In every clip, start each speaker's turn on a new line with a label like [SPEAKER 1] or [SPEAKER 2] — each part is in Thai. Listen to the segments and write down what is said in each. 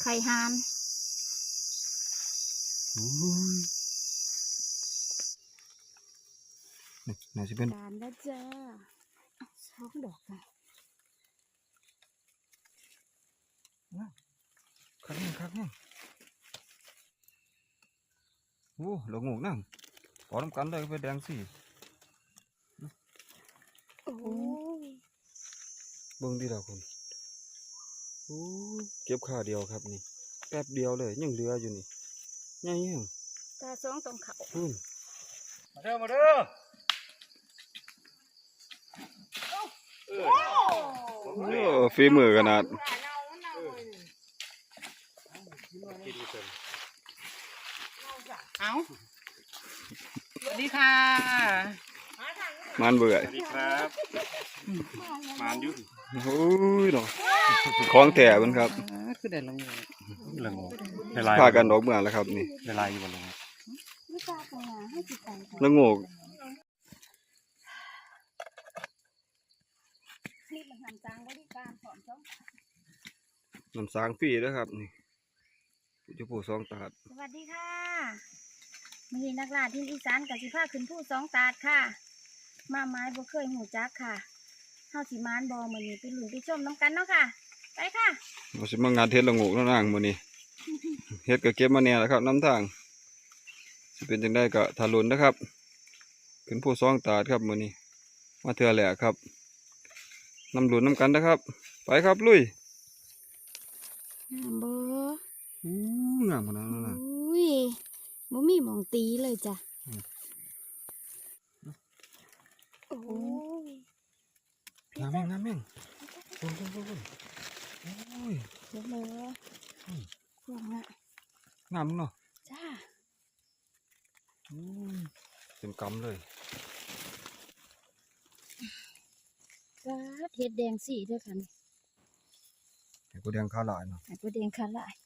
[SPEAKER 1] ไข่หาน
[SPEAKER 2] อุ้ยนี่น่าจะเป็น
[SPEAKER 1] การแล้วจ้าสองดอกค่ะ
[SPEAKER 2] คักแห้งคักแห้งโอ้ดอกงูนั่งขอทำกันเลยก็ไปแดงสิ
[SPEAKER 1] โอ้ย
[SPEAKER 2] เบิ่งดีแล้วคนโอ้ยเก็บขาเดียวครับนี่ แป๊บเดียวเลย ยังเหลืออยู่นี่ใหญ่ยัง
[SPEAKER 1] ตาสองตรงเขา
[SPEAKER 2] พุ่น
[SPEAKER 3] มาเด้อมาเด้อ
[SPEAKER 2] โอ้ฝีมือขนาด
[SPEAKER 4] เอาสวัสดีค่ะ
[SPEAKER 2] มันเบื่อ
[SPEAKER 3] สวัสดีครับมานอยู่
[SPEAKER 2] โอ้ยเนาะของแท้มันครับ
[SPEAKER 4] อ่าคือได้ลงเลย
[SPEAKER 3] เรื่องงูได้ลาย
[SPEAKER 2] พากันดอกเมื่อแล้วครับ นี่
[SPEAKER 3] ได้ลายอยู่บนลง
[SPEAKER 1] ไม่ทราบตรงไหนให้ติดใจค่ะ
[SPEAKER 2] แล้วงู
[SPEAKER 1] นี่มันทำจางบริการสอนสอง
[SPEAKER 2] น้ำสางฟรีด้วยครับนี่จะผู้สองตาด
[SPEAKER 1] สวัสดีค่ะมีนักล่าที่อีสานกับสิผ้าขึ้นผู้สองตาดค่ะ มาไม้บ่เคยหูจักค่ะเฮาสิมานบอมือนี้ไปหลุนไปชมน้ำกันเนาะค่ะ ไปค่ะ
[SPEAKER 2] เราสิมางานเทศละงูแล้วนางมื้อนี้ เฮ็ดก็เก็บมาแน่แล้วครับน้ำทางสิเป็นจังไดก็ทารุนนะครับขึ้นผู้สองตาดครับมื้อนี้ มาเทื่อแหละครับน้ำหลุนน้ำกันนะครับ ไปครับลุย
[SPEAKER 1] เบอร์
[SPEAKER 2] อู้งามขนาดนั้นนะ
[SPEAKER 1] อุ้ยบ่มีหมองตีเลยจ้ะ
[SPEAKER 2] อืม
[SPEAKER 1] โอ้ย
[SPEAKER 2] งามแม่งงามแม่งพุ่นพุ่นพุ่นพุ่นโอ้ย
[SPEAKER 1] เดี๋ยวเบอร์
[SPEAKER 2] อืม
[SPEAKER 1] พวกน่ะ
[SPEAKER 2] งามเนาะ
[SPEAKER 1] จ้า
[SPEAKER 2] อู้ยเป็นกำเลย
[SPEAKER 1] จ้าเฮ็ดแดงสีด้วยค่ะนี่
[SPEAKER 2] ไอ้กูแดงข้าวหลายเนาะ
[SPEAKER 1] ไอ้ตัวแดงคันละ
[SPEAKER 2] อิหยั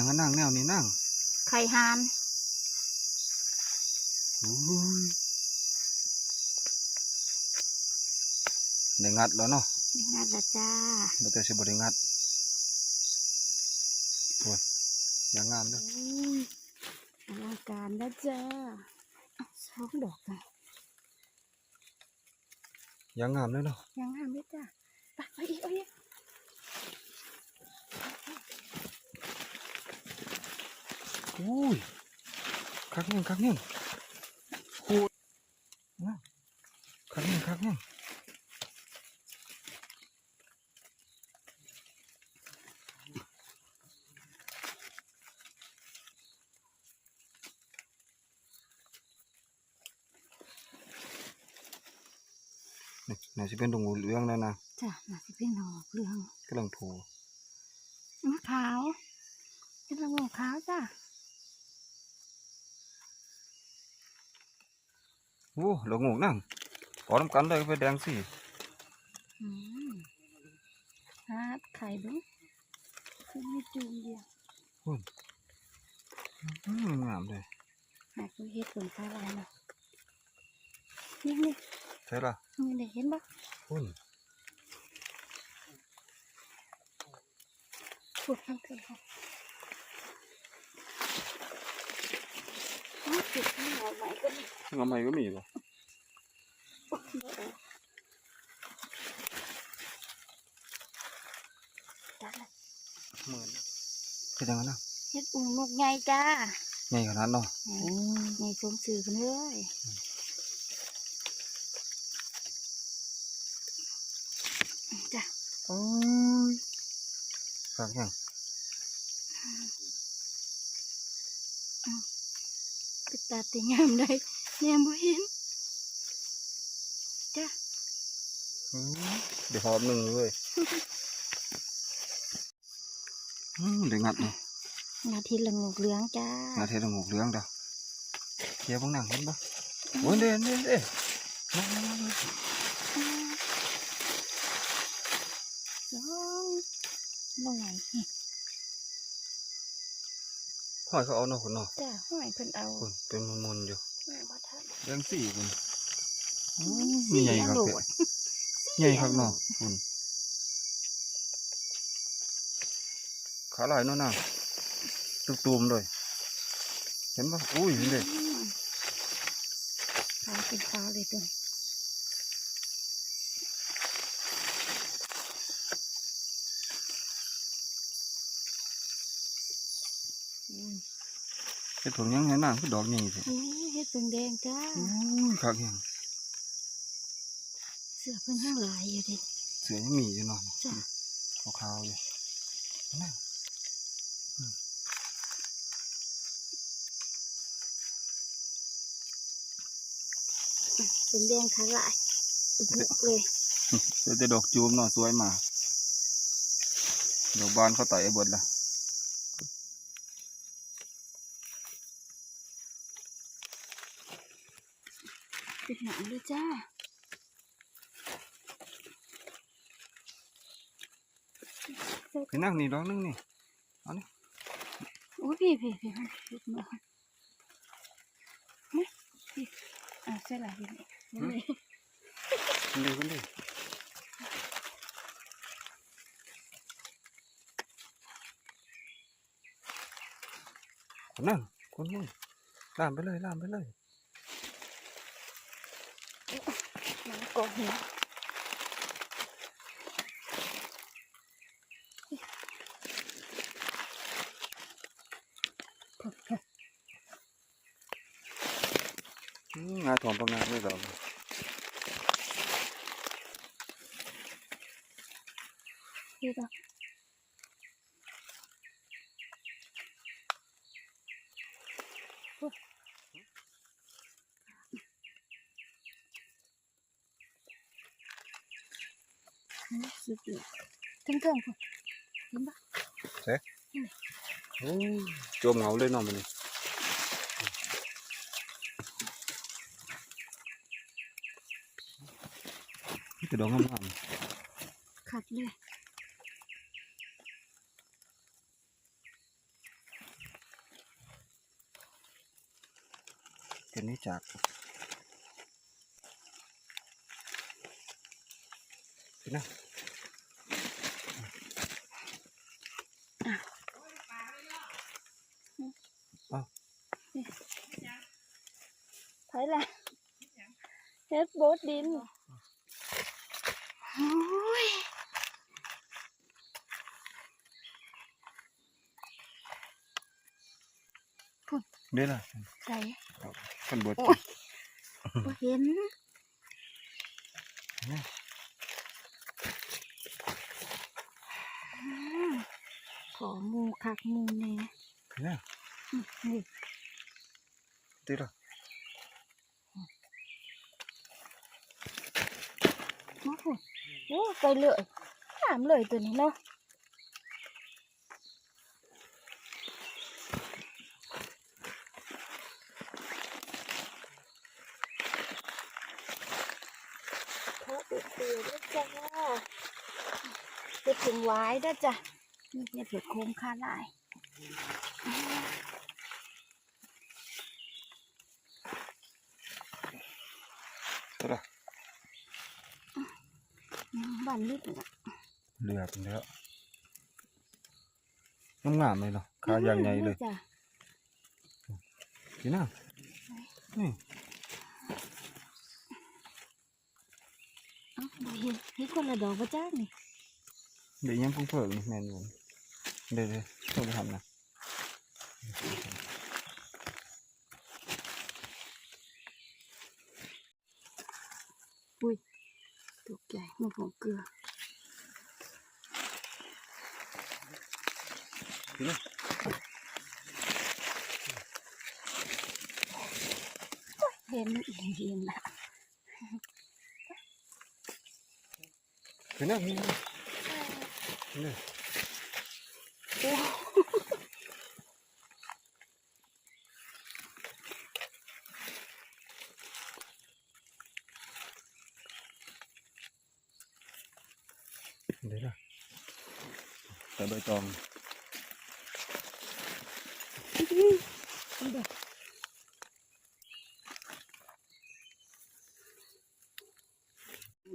[SPEAKER 2] งก็นั่งแนวนี้นั่ง
[SPEAKER 1] ไข่หาน
[SPEAKER 2] อู้ยได้งัดแล้วเนาะ
[SPEAKER 1] นี่งานละจ้า
[SPEAKER 2] บ่แต่สิบ่ได้งัดโอ้ยอย่างงามเด้อ
[SPEAKER 1] อุ้ยอลังการแล้วจ้าสองดอกค่ะ
[SPEAKER 2] อ ย่างงามเลยเนาะ
[SPEAKER 1] ยังงามด้วยจ้าไปไปอีกเอาอีก
[SPEAKER 2] อุ้ยคักแห้งคักแห้งโอ้ยนะคักแห้งคักแห้งนี่น่า สิเป็นดงงูเหลืองแล้วนะ
[SPEAKER 1] จ้าน่าจะเป็นหอกเหลือง
[SPEAKER 2] กำลังโผล่
[SPEAKER 1] มะขาวเป็นละงงขาวจ้า
[SPEAKER 2] โอ้ดอกงูนั่งขอทำกันเลยก็ไปแดงสิ
[SPEAKER 1] อืมฮาดไข่ดูคือมีจูงเดียว
[SPEAKER 2] อืมงามเลย
[SPEAKER 1] หากเฮ็ดผลฟ้าลายเนาะนี่นี่
[SPEAKER 2] ใช่ละ
[SPEAKER 1] นี่ได้เห็นปะ
[SPEAKER 2] พุ่น
[SPEAKER 1] ถูกทั้งเถอะค่ะอ๋อถูกทั้งหม ดไหนก็มี
[SPEAKER 2] งามใหม่ก็มีป่ะ
[SPEAKER 1] จ้า
[SPEAKER 2] เหมือนคือจังนั้นนะ
[SPEAKER 1] เฮ็ดอุ้งนกใหญ่จ้ บ่
[SPEAKER 2] ไห
[SPEAKER 1] วนี่
[SPEAKER 2] หอยเขาเอาเนาะคนเนาะ
[SPEAKER 1] จ้าห้อยเพิ่นเอา
[SPEAKER 2] คนเป็นมนๆอยู่
[SPEAKER 1] แม่บ่ทัน
[SPEAKER 2] เรื่องสี่คน
[SPEAKER 1] สี่
[SPEAKER 2] ใหญ่ครับ
[SPEAKER 1] อันโหล
[SPEAKER 2] เด้
[SPEAKER 1] ด
[SPEAKER 2] ใหญ่ครับเนาะคุณขาลายเนาะน่ะตุกตูมเลยเห็นปะอุ้ยเห็นเลย
[SPEAKER 1] อืมขาวเป็นขาวเลยตัว นี้
[SPEAKER 2] เห็ดผงยังเห็นน่ะคือดอกใหญ่สิ
[SPEAKER 1] นี่เฮ็ดเป็นแดงจ้า
[SPEAKER 2] อุ้ยคักแฮง
[SPEAKER 1] เสือเพิ่นทั้งหลายอยู่ดิ
[SPEAKER 2] เสือยังมีอยู่เนาะ
[SPEAKER 1] จ้า
[SPEAKER 2] ขาวๆอยู่นั่น
[SPEAKER 1] เป็นแดงขาหลายอุบุกเลย
[SPEAKER 2] เดี๋ยวจะดอกจูมเนาะสวยมากดอกบานเขาไต่ไอ้เบิดละ
[SPEAKER 1] ป็นหนังด้วยจ้า
[SPEAKER 2] พี่นั่งนี่ดอกนึงนี่
[SPEAKER 1] โอ้ยพี่พี่พี่มันลุกมาเฮ้ยพี่อะใช่ละพี่นี่นี่
[SPEAKER 2] คุณดีคุณดีคนนั่งคนมุ่นล่ามไปเลยล่ามไปเลย
[SPEAKER 1] หนังกอหัว
[SPEAKER 2] อืมงาถอนประงานเลยดอก
[SPEAKER 1] พี่ก็ สุดยอดทั้งเครื่องคุณเห็นปะ
[SPEAKER 2] โอ้ยจมเหงาเลยเนาะมันนี่นี่แต่ดอกงาม
[SPEAKER 1] ขัดเลย
[SPEAKER 2] ๆเป็นนี่จากพี่นะ
[SPEAKER 1] ไผล่ะ เฮ็ดโบดดินโอ้ย
[SPEAKER 2] เด้อล่ะ
[SPEAKER 1] ใส่
[SPEAKER 2] คนบด
[SPEAKER 1] บ่เห็น
[SPEAKER 2] เนี่ย
[SPEAKER 1] อืมขอหมูคักหมูแหน่
[SPEAKER 2] พี่นะ
[SPEAKER 1] อืมนี่
[SPEAKER 2] ตีละ
[SPEAKER 1] โอ้ไปเลยถามเลยตัวนี้เนาะเขาเปลี่ยนด้วยจ้าเป็นถึงไว้ด้วยจ้ะนี่เนี่ยเผ็ดโคมค่าลาย
[SPEAKER 2] ตีละ
[SPEAKER 1] อืมบ้านลึกน่ะ
[SPEAKER 2] เหลือเป็นแล้วงามๆเลยเนาะขายางใหญ่เลย
[SPEAKER 1] จ้ะ
[SPEAKER 2] พี่นะนี่
[SPEAKER 1] เอ้าบ่เห็นเห็นคนละดอกปะจ้านี่
[SPEAKER 2] เดี๋ยวยังเพิ่งเพิ่งนี่แม่นอยู่เดี๋ยวเดี๋ยวต้องไปทำนะ
[SPEAKER 1] ต กใจมันของเกลือ
[SPEAKER 2] พี่นะ
[SPEAKER 1] เห็นเห็นละ
[SPEAKER 2] พี่นะนี่นี่เดี๋ยวนะแต่ ใบตอง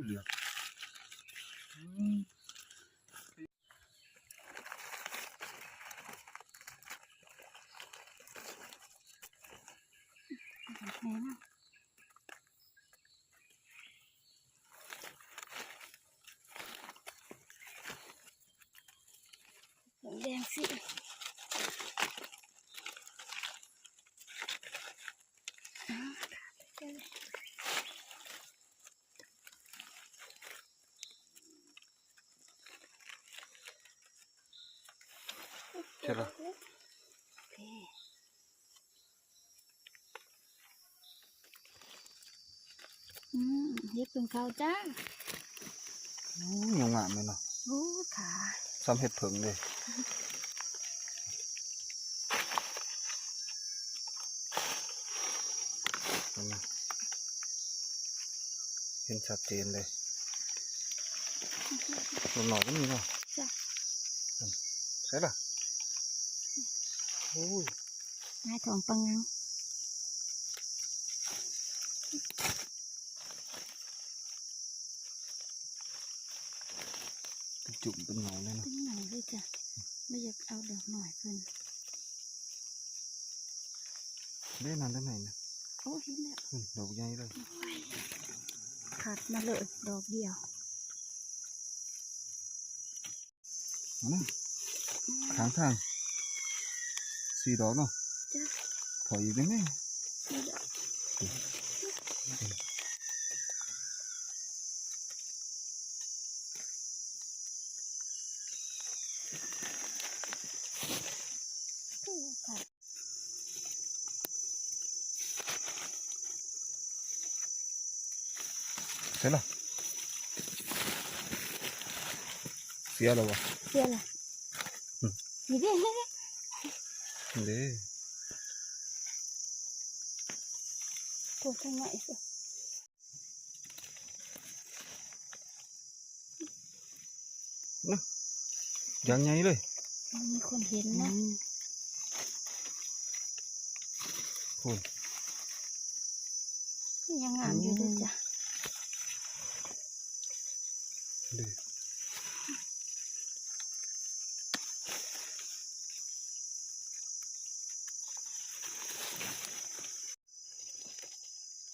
[SPEAKER 2] เหลือ
[SPEAKER 1] แม่นะแดงสิอ่าเจอเลย
[SPEAKER 2] ใช่ปะ
[SPEAKER 1] โอเคอืมเฮ็ดเป็นข้าวจ้า
[SPEAKER 2] ยังงามเลยเนาะ
[SPEAKER 1] โอ้ขา
[SPEAKER 2] ซ้ำเห็ดเผิงเลยเห็นไหมเห็นชัดเจนเลยลมหนอกก็มีเนาะ
[SPEAKER 1] จ้ะ
[SPEAKER 2] อืมใช่ล่ะ โอ้ย
[SPEAKER 1] นายทองปังงัง
[SPEAKER 2] เป็นจุ่มเป็นเงาเลยเนาะ
[SPEAKER 1] เป็นหนังเลยจ้ะไม่อยากเอาดอกหน่อยเพิ่น
[SPEAKER 2] ได้นานได้ไหนนะ
[SPEAKER 1] โอ้เห็นแล้ว
[SPEAKER 2] อืมดอกใหญ่เลย
[SPEAKER 1] ขาดมาเลยดอกเดียว
[SPEAKER 2] เอานะข้างทาง สี่ดอกเนาะ
[SPEAKER 1] จ้ะ
[SPEAKER 2] ถอยอี กได้ไหม
[SPEAKER 1] นี่ดอกโอ้ขาด
[SPEAKER 2] ใช่ล่ะเสียแล้ววะ
[SPEAKER 1] เสียละ
[SPEAKER 2] อืม
[SPEAKER 1] นี่เด้
[SPEAKER 2] เด้
[SPEAKER 1] ปวดทางไหนสิ
[SPEAKER 2] ยังไงเลย
[SPEAKER 1] มีคนเห็นนะ
[SPEAKER 2] คุณ
[SPEAKER 1] ยังงามอยู่เลยจ้ะ
[SPEAKER 2] เด้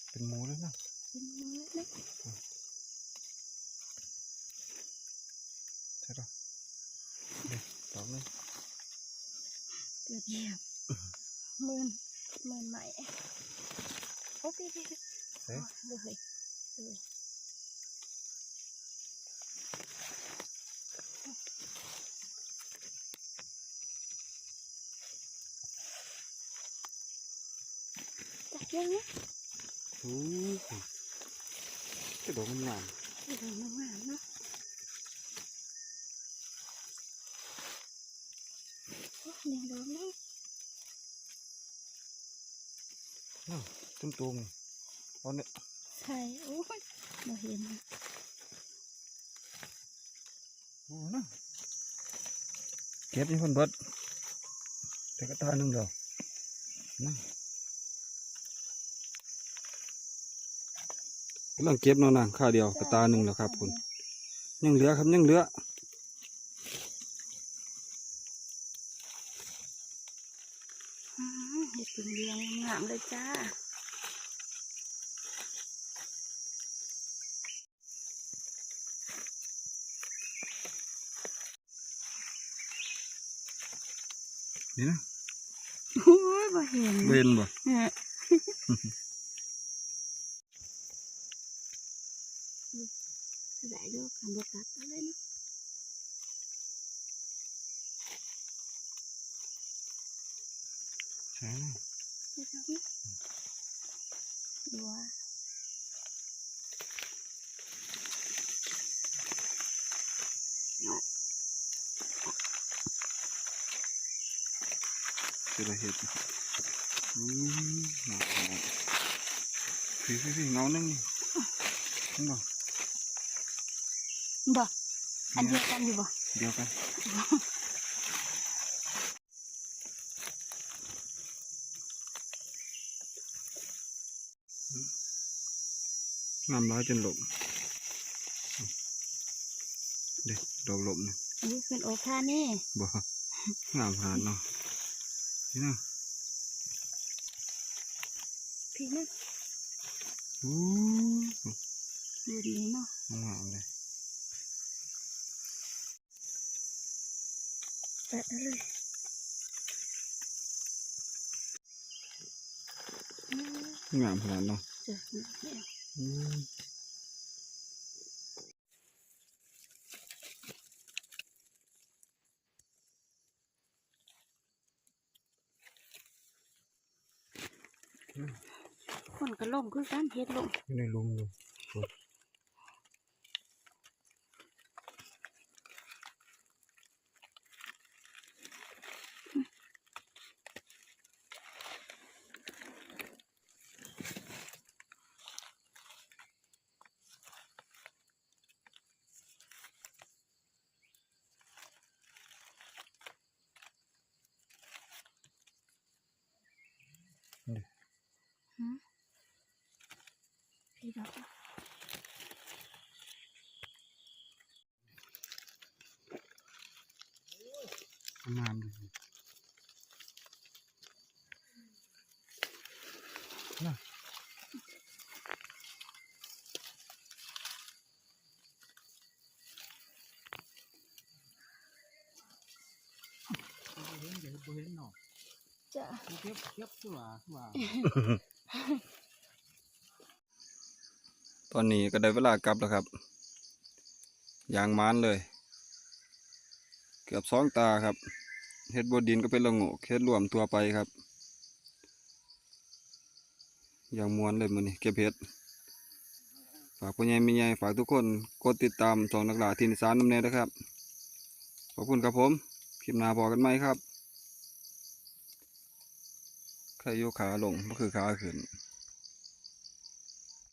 [SPEAKER 2] เป็นหมูแล้วนะ
[SPEAKER 1] เป็นมือนะ
[SPEAKER 2] ใช่ปะ เด้ดอกนึง
[SPEAKER 1] เกือบเงียบหมื่นหมื่นใหม่โอ้พี่พี่พี่
[SPEAKER 2] เอ๊ะ
[SPEAKER 1] เลยเลยจับยังนะ
[SPEAKER 2] โอ้ยกระโดดมันงาม
[SPEAKER 1] ดูดอกงามๆเนาะ โอ้แดงดอกเนาะ
[SPEAKER 2] เนาะตุ้มตุ้มเอาเนี่ย
[SPEAKER 1] ใช่โอ้ยมาเห็นนะ
[SPEAKER 2] โอ้นะเก็บยี่คนเบิดแต่ก็ตาหนึ่งเดียวนะกำลังเก็บเนาะนางข้าวเดียวกระตาหนึ่งแล้วครับคุณยังเหลือครับยังเหลือ
[SPEAKER 1] อืม เห็ดเป็นเรียงงามเลยจ้า
[SPEAKER 2] นี่นะ
[SPEAKER 1] โอ้ยมาเห็น
[SPEAKER 2] เวนบ่
[SPEAKER 1] เออได้ดูคำบตัดไปเลยนะ
[SPEAKER 2] ใช่นะ
[SPEAKER 1] ดูทางนี้ดูว่า
[SPEAKER 2] คือละเห็ดอืมหนาหอมพี่พี่พี่เงาหนึงนี่เห็นบ่
[SPEAKER 1] บ่อันเดียวกันอยู่บ่
[SPEAKER 2] เดียวกัน น้ำร้ายจนหลบเด็กดอกหลบนี่
[SPEAKER 1] อันนี้เป็นโอคานี่
[SPEAKER 2] บ่งามขนาดเนาะนี่นะ
[SPEAKER 1] พี่นึก
[SPEAKER 2] อู้
[SPEAKER 1] ดูดีเนาะ
[SPEAKER 2] งามเลย
[SPEAKER 1] แปะได้เลยอืม
[SPEAKER 2] งามขนาดเนาะ
[SPEAKER 1] คนก็ล่มคือการเฮ็ดล่ม
[SPEAKER 2] อยู่ในลุมอยู่
[SPEAKER 1] พี่ดอก
[SPEAKER 2] งามดีน่ะ
[SPEAKER 4] เห็นเดี๋ยวบ่เห็นเนาะ
[SPEAKER 1] จ้ะ
[SPEAKER 4] เก็บเก็บตัวว่า
[SPEAKER 2] ตอนนี้ก็ได้เวลากลับแล้วครับยางมานเลย เกือบสองตาครับเฮ็ดบดดินก็เป็นละงกเฮ็ดรวมตัวไปครับอย่างมวนเลยมือนี้เก็บเฮ็ดฝากพ่อใหญ่แม่ใหญ่ฝากทุกคนกดติดตามช่องนักหลาทีนิสานน้ำแน่ด้ครับ ขอบคุณครับผม คลิปหน้าพอกันไหมครับ ใส่โยขาลงก็คือขาขึ้น